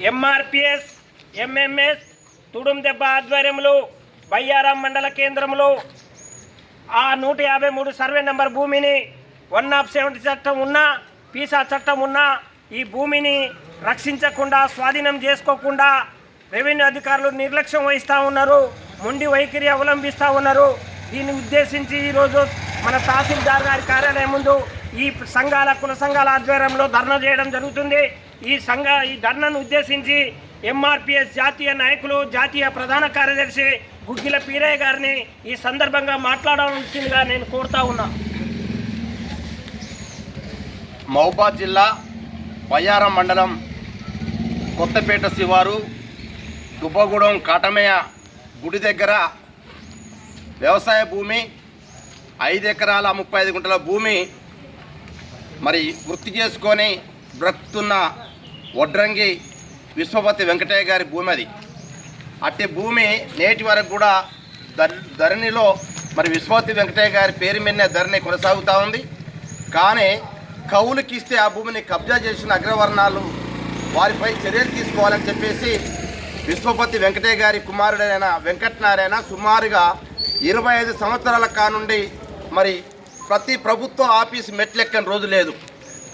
MRPS MMS Tudum దెబ్బ ఆధ్వర్యంలో బయ్యారాం మండల కేంద్రంలో ఆ నూట యాభై మూడు సర్వే నెంబర్ భూమిని వన్ ఆఫ్ సెవెంటీ చట్టం ఉన్నా పీసా చట్టం ఉన్నా ఈ భూమిని రక్షించకుండా స్వాధీనం చేసుకోకుండా రెవెన్యూ అధికారులు నిర్లక్ష్యం వహిస్తూ ఉన్నారు మొండి వైఖరి అవలంబిస్తూ ఉన్నారు. దీన్ని ఉద్దేశించి ఈరోజు మన తహసీల్దార్ గారి కార్యాలయం ముందు ఈ సంఘాల కుల సంఘాల ఆధ్వర్యంలో ధర్నా చేయడం జరుగుతుంది. ఈ సంఘ ఈ ధర్నాను ఉద్దేశించి ఎంఆర్పిఎస్ జాతీయ నాయకులు జాతీయ ప్రధాన కార్యదర్శి గుగ్గిల పీరయ్య గారిని ఈ సందర్భంగా మాట్లాడవలసిందిగా నేను కోరుతా ఉన్నా. మహబాద్ జిల్లా బయ్యారం మండలం కొత్తపేట శివారు దుబ్బగూడెం కాటమయ్య గుడి దగ్గర వ్యవసాయ భూమి ఐదు ఎకరాల ముప్పై ఐదు గుంటల భూమి మరి వృత్తి చేసుకొని బ్రతుకుతున్న వడ్రంగి విశ్వపతి వెంకటయ్య గారి భూమి అది అట్టి భూమి నేటి వరకు కూడా ధరణిలో మరి విశ్వపతి వెంకటయ్య గారి పేరు మీదనే ధరణి కొనసాగుతూ ఉంది. కానీ కౌలుకి ఇస్తే ఆ భూమిని కబ్జా చేసిన అగ్రవర్ణాలు వారిపై చర్యలు తీసుకోవాలని చెప్పేసి విశ్వపతి వెంకటయ్య గారి కుమారుడైన వెంకటనారాయణ సుమారుగా ఇరవై ఐదు సంవత్సరాల కానుండి మరి ప్రతి ప్రభుత్వ ఆఫీస్ మెట్లెక్కని రోజు లేదు.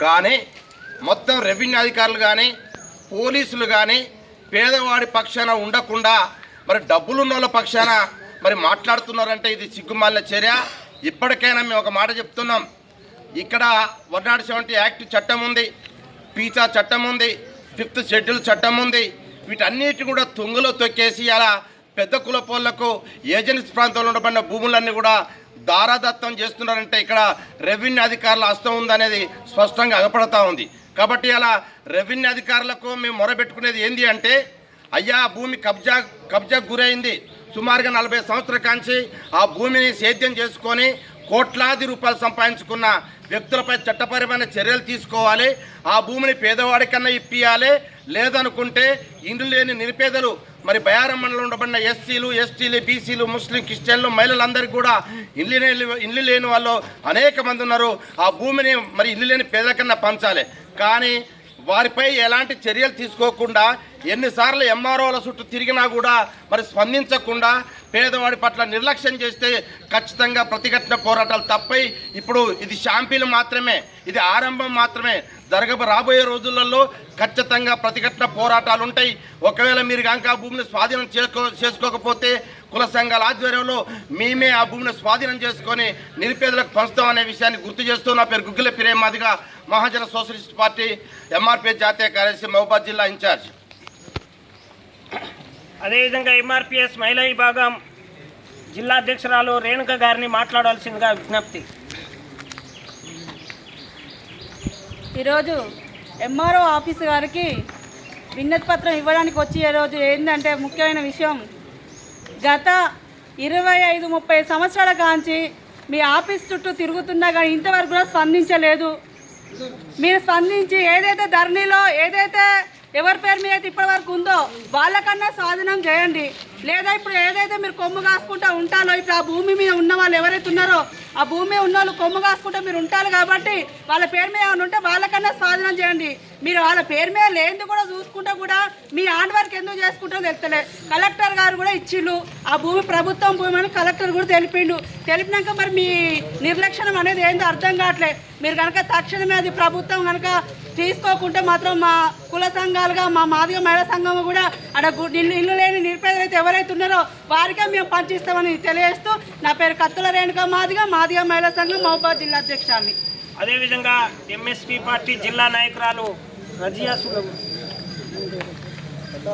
కానీ మొత్తం రెవెన్యూ అధికారులు కానీ పోలీసులు కానీ పేదవాడి పక్షాన ఉండకుండా మరి డబ్బులున్న వాళ్ళ పక్షాన మరి మాట్లాడుతున్నారంటే ఇది సిగ్గుమాలిన చర్య. ఇప్పటికైనా మేము ఒక మాట చెప్తున్నాం. ఇక్కడ వన్ నాట్ సెవెంటీ యాక్ట్ చట్టం ఉంది పీచా చట్టం ఉంది ఫిఫ్త్ షెడ్యూల్ చట్టం ఉంది. వీటన్నిటి కూడా తుంగలో తొక్కేసి అలా పెద్ద కులపోళ్ళకు ఏజెన్సీ ప్రాంతంలో ఉండబడిన భూములన్నీ కూడా దారాదత్తం చేస్తున్నారంటే ఇక్కడ రెవెన్యూ అధికారుల హస్తం ఉందనేది స్పష్టంగా అగపడతా ఉంది. కాబట్టి అలా రెవెన్యూ అధికారులకు మేము మొరబెట్టుకునేది ఏంది అంటే అయ్యా భూమి కబ్జా కబ్జాకు గురైంది. సుమారుగా నలభై సంవత్సరాల కాంచి ఆ భూమిని సేద్యం చేసుకొని కోట్లాది రూపాయలు సంపాదించుకున్న వ్యక్తులపై చట్టపరమైన చర్యలు తీసుకోవాలి. ఆ భూమిని పేదవాడికన్నా ఇప్పియాలి. లేదనుకుంటే ఇండ్లు లేని నిరుపేదలు మరి బయారం మండలం ఉండబడిన ఎస్సీలు ఎస్టీలు బీసీలు ముస్లిం క్రిస్టియన్లు మహిళలందరికీ కూడా ఇల్లు లేని ఇల్లు లేని వాళ్ళు అనేక మంది ఉన్నారు. ఆ భూమిని మరి ఇల్లు లేని పేదలకన్నా పంచాలి. కానీ వారిపై ఎలాంటి చర్యలు తీసుకోకుండా ఎన్నిసార్లు ఎంఆర్ఓల చుట్టూ తిరిగినా కూడా మరి స్పందించకుండా పేదవాడి పట్ల నిర్లక్ష్యం చేస్తే ఖచ్చితంగా ప్రతిఘటన పోరాటాలు తప్పై ఇప్పుడు ఇది షాంపీలు మాత్రమే ఇది ఆరంభం మాత్రమే. జరగబ రాబోయే రోజులలో ఖచ్చితంగా ప్రతిఘటన పోరాటాలు ఉంటాయి ఒకవేళ మీరు కనుక భూమిని స్వాధీనం చేసుకో చేసుకోకపోతే కుల సంఘాల ఆధ్వర్యంలో మేమే ఆ భూమిని స్వాధీనం చేసుకొని నిరుపేదలకు పంచుతాం అనే విషయాన్ని గుర్తు చేస్తూ నా పేరు గుగ్గిల పిరేమాదిగా మహాజన సోషలిస్ట్ పార్టీ ఎంఆర్పీ జాతీయ కార్యదర్శి మహబాద్ జిల్లా ఇన్ఛార్జ్. అదేవిధంగా ఎంఆర్పిఎస్ మహిళా విభాగం జిల్లా అధ్యక్షురాలు రేణుక గారిని మాట్లాడాల్సిందిగా విజ్ఞప్తి. ఈరోజు ఎంఆర్ఓ ఆఫీస్ గారికి విన్నతి పత్రం ఇవ్వడానికి వచ్చి ఈరోజు ఏంటంటే ముఖ్యమైన విషయం గత ఇరవై ఐదు ముప్పై సంవత్సరాల కాంచి మీ ఆఫీస్ చుట్టూ తిరుగుతున్నా కానీ ఇంతవరకు కూడా స్పందించలేదు. మీరు స్పందించి ఏదైతే ధరణిలో ఏదైతే ఎవరి పేరు మీద అయితే ఇప్పటి వరకు ఉందో వాళ్ళకన్నా స్వాధీనం చేయండి. లేదా ఇప్పుడు ఏదైతే మీరు కొమ్ము కాసుకుంటా ఉంటారో ఇప్పుడు ఆ భూమి మీద ఉన్న వాళ్ళు ఎవరైతే ఉన్నారో ఆ భూమి ఉన్న వాళ్ళు కొమ్ము కాసుకుంటా మీరు ఉంటారు కాబట్టి వాళ్ళ పేరు మీద ఏమైనా ఉంటే వాళ్ళకన్నా స్వాధీనం చేయండి. మీరు వాళ్ళ పేరు మీద లేనిది కూడా చూసుకుంటా కూడా మీ ఆన్ వర్క్ ఎందుకు చేసుకుంటారో తెలుస్తలే. కలెక్టర్ గారు కూడా ఇచ్చిండు ఆ భూమి ప్రభుత్వం భూమి అని కలెక్టర్ కూడా తెలిపిండు. తెలిపినాక మరి మీ నిర్లక్ష్యం అనేది ఏందో అర్థం కావట్లేదు మీరు కనుక తక్షణమే అది ప్రభుత్వం కనుక తీసుకోకుంటే మాత్రం మా కుల సంఘాలుగా మా మాదిగ మహిళా సంఘం కూడా అక్కడ ఇల్లు లేని నిరుపేద అయితే ఎవరైతే ఉన్నారో వారికే మేము పనిచేస్తామని తెలియజేస్తూ నా పేరు కత్తుల రేణుక మాదిగ మాదిగ మహిళా సంఘం మహబాద్ జిల్లా అధ్యక్షురాలిని. అదేవిధంగా ఎంఎస్పి పార్టీ జిల్లా నాయకురాలు రజియా సుగం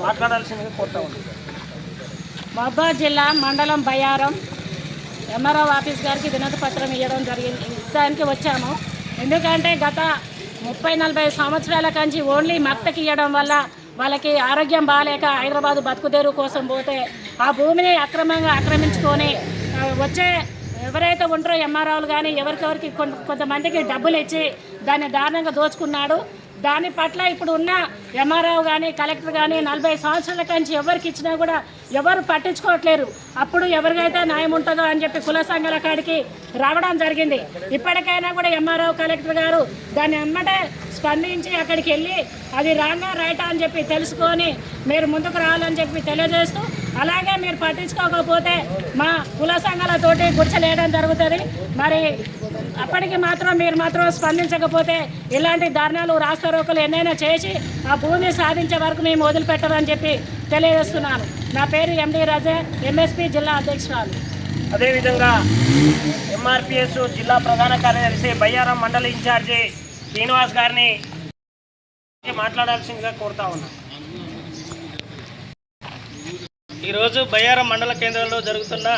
మాట్లాడాల్సిందిగా కోరుతా మహబాద్ జిల్లా మండలం బయారం ఎంఆర్ఓ ఆఫీస్ గారికి వినతి పత్రం ఇవ్వడం జరిగింది. దానికి వచ్చాము. ఎందుకంటే గత ముప్పై నలభై సంవత్సరాల కంచి ఓన్లీ మక్తకి ఇవ్వడం వల్ల వాళ్ళకి ఆరోగ్యం బాగాలేక హైదరాబాదు బతుకుదేరు కోసం పోతే ఆ భూమిని అక్రమంగా ఆక్రమించుకొని వచ్చే ఎవరైతే ఉంటారో ఎంఆర్ఓలు కానీ ఎవరికెవరికి కొంత కొంతమందికి డబ్బులు ఇచ్చి దాన్ని దారుణంగా దోచుకున్నాడు. దాని పట్ల ఇప్పుడు ఉన్న ఎంఆర్ఓ కానీ కలెక్టర్ కానీ నలభై సంవత్సరాల కంచి ఎవరికి ఇచ్చినా కూడా ఎవరు పట్టించుకోవట్లేరు. అప్పుడు ఎవరికైతే న్యాయం ఉంటుందో అని చెప్పి కుల సంఘాల కాడికి రావడం జరిగింది. ఇప్పటికైనా కూడా ఎంఆర్ఓ కలెక్టర్ గారు దాన్ని ఎమ్మటే స్పందించి అక్కడికి వెళ్ళి అది రాంగా రైటా అని చెప్పి తెలుసుకొని మీరు ముందుకు రావాలని చెప్పి తెలియజేస్తూ అలాగే మీరు పట్టించుకోకపోతే మా కుల సంఘాలతోటి గుర్చలేయడం జరుగుతుంది. మరి అప్పటికి మాత్రం మీరు మాత్రం స్పందించకపోతే ఇలాంటి ధర్నాలు రాస్తారోకలు ఎన్నైనా చేసి ఆ భూమి సాధించే వరకు మేము వదిలిపెట్టమని చెప్పి తెలియజేస్తున్నాను. నా పేరు ఎండి రజే ఎంఎస్పీ జిల్లా అధ్యక్షురాలు. అదేవిధంగా ఎంఆర్పిఎస్ జిల్లా ప్రధాన కార్యదర్శి బయ్యారం మండల ఇన్ఛార్జి శ్రీనివాస్ గారిని మాట్లాడాల్సిందిగా కోరుతా ఉన్నా. ఈరోజు బయ్యారం మండల కేంద్రంలో జరుగుతున్న